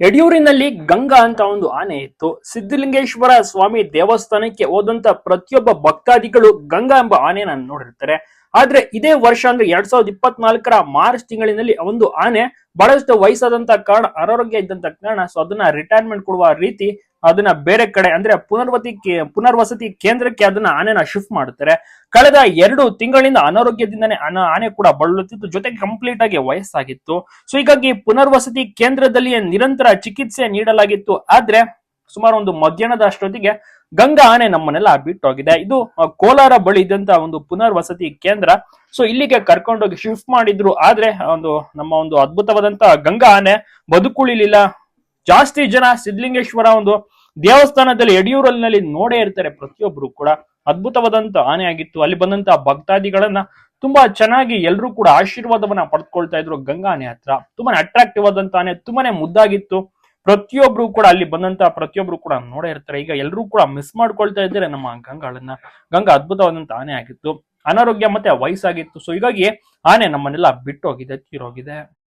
ಯಡಿಯೂರಿನಲ್ಲಿ ಗಂಗಾ ಅಂತ ಒಂದು ಆನೆ ಇತ್ತು. ಸಿದ್ಧಲಿಂಗೇಶ್ವರ ಸ್ವಾಮಿ ದೇವಸ್ಥಾನಕ್ಕೆ ಹೋದಂತ ಪ್ರತಿಯೊಬ್ಬ ಭಕ್ತಾದಿಗಳು ಗಂಗಾ ಎಂಬ ಆನೆನ ನೋಡಿರ್ತಾರೆ. ಆದ್ರೆ ಇದೇ ವರ್ಷ ಅಂದ್ರೆ ಎರಡ್ ಸಾವಿರದ ಇಪ್ಪತ್ನಾಲ್ಕರ ಮಾರ್ಚ್ ತಿಂಗಳಿನಲ್ಲಿ ಒಂದು ಆನೆ ಬಹಳಷ್ಟು ವಯಸ್ಸಾದಂತ ಕಾರಣ ಅನಾರೋಗ್ಯ ಇದ್ದಂತ ಕಾರಣ ಸೊ ಅದನ್ನ ರಿಟೈರ್ಮೆಂಟ್ ಕೊಡುವ ರೀತಿ ಅದನ್ನ ಬೇರೆ ಕಡೆ ಅಂದ್ರೆ ಪುನರ್ವತಿ ಪುನರ್ವಸತಿ ಕೇಂದ್ರಕ್ಕೆ ಅದನ್ನ ಆನೆನ ಶಿಫ್ಟ್ ಮಾಡ್ತಾರೆ ಕಳೆದ ಎರಡು ತಿಂಗಳಿಂದ ಅನಾರೋಗ್ಯದಿಂದನೇ ಆನ- ಆನೆ ಕೂಡ ಬಳಲುತ್ತಿತ್ತು. ಜೊತೆಗೆ ಕಂಪ್ಲೀಟ್ ಆಗಿ ವಯಸ್ಸಾಗಿತ್ತು. ಸೊ ಹೀಗಾಗಿ ಪುನರ್ವಸತಿ ಕೇಂದ್ರದಲ್ಲಿ ನಿರಂತರ ಚಿಕಿತ್ಸೆ ನೀಡಲಾಗಿತ್ತು. ಆದ್ರೆ ಸುಮಾರು ಒಂದು ಮಧ್ಯಾಹ್ನದ ಅಷ್ಟೊತ್ತಿಗೆ ಗಂಗಾ ಆನೆ ನಮ್ಮನ್ನೆಲ್ಲ ಬಿಟ್ಟೋಗಿದೆ. ಇದು ಕೋಲಾರ ಬಳಿ ಇದ್ದಂತ ಒಂದು ಪುನರ್ವಸತಿ ಕೇಂದ್ರ. ಸೊ ಇಲ್ಲಿಗೆ ಕರ್ಕೊಂಡೋಗಿ ಶಿಫ್ಟ್ ಮಾಡಿದ್ರು. ಆದ್ರೆ ಒಂದು ನಮ್ಮ ಒಂದು ಅದ್ಭುತವಾದಂತ ಗಂಗಾ ಆನೆ ಬದುಕುಳಿಲಿಲ್ಲ. ಜಾಸ್ತಿ ಜನ ಸಿದ್ಧಲಿಂಗೇಶ್ವರ ಒಂದು ದೇವಸ್ಥಾನದಲ್ಲಿ ಯಡಿಯೂರಲ್ಲಿ ನೋಡೇ ಇರ್ತಾರೆ. ಪ್ರತಿಯೊಬ್ರು ಕೂಡ ಅದ್ಭುತವಾದಂತ ಆನೆ ಆಗಿತ್ತು ಅಲ್ಲಿ ಬಂದಂತ ಭಕ್ತಾದಿಗಳನ್ನ ತುಂಬಾ ಚೆನ್ನಾಗಿ ಎಲ್ಲರೂ ಕೂಡ ಆಶೀರ್ವಾದವನ್ನ ಪಡ್ಕೊಳ್ತಾ ಇದ್ರು. ಗಂಗಾ ಆನೆ ಹತ್ರ. ತುಂಬಾನೇ ಅಟ್ರಾಕ್ಟಿವ್ ಆದಂತ ಆನೆ, ತುಂಬಾನೇ ಮುದ್ದಾಗಿತ್ತು. ಪ್ರತಿಯೊಬ್ರು ಕೂಡ ಅಲ್ಲಿ ಬಂದಂತ ಪ್ರತಿಯೊಬ್ರು ಕೂಡ ನೋಡೇ ಇರ್ತಾರೆ. ಈಗ ಎಲ್ಲರೂ ಕೂಡ ಮಿಸ್ ಮಾಡ್ಕೊಳ್ತಾ ಇದ್ದಾರೆ ನಮ್ಮ ಗಂಗಾಳನ್ನ. ಗಂಗಾ ಅದ್ಭುತವಾದಂತ ಆನೆ ಆಗಿತ್ತು ಅನಾರೋಗ್ಯ ಮತ್ತೆ ವಯಸ್ಸಾಗಿತ್ತು. ಸೊ ಹೀಗಾಗಿ ಆನೆ ನಮ್ಮನ್ನೆಲ್ಲ ಬಿಟ್ಟೋಗಿದೆ, ತೀರೋಗಿದೆ.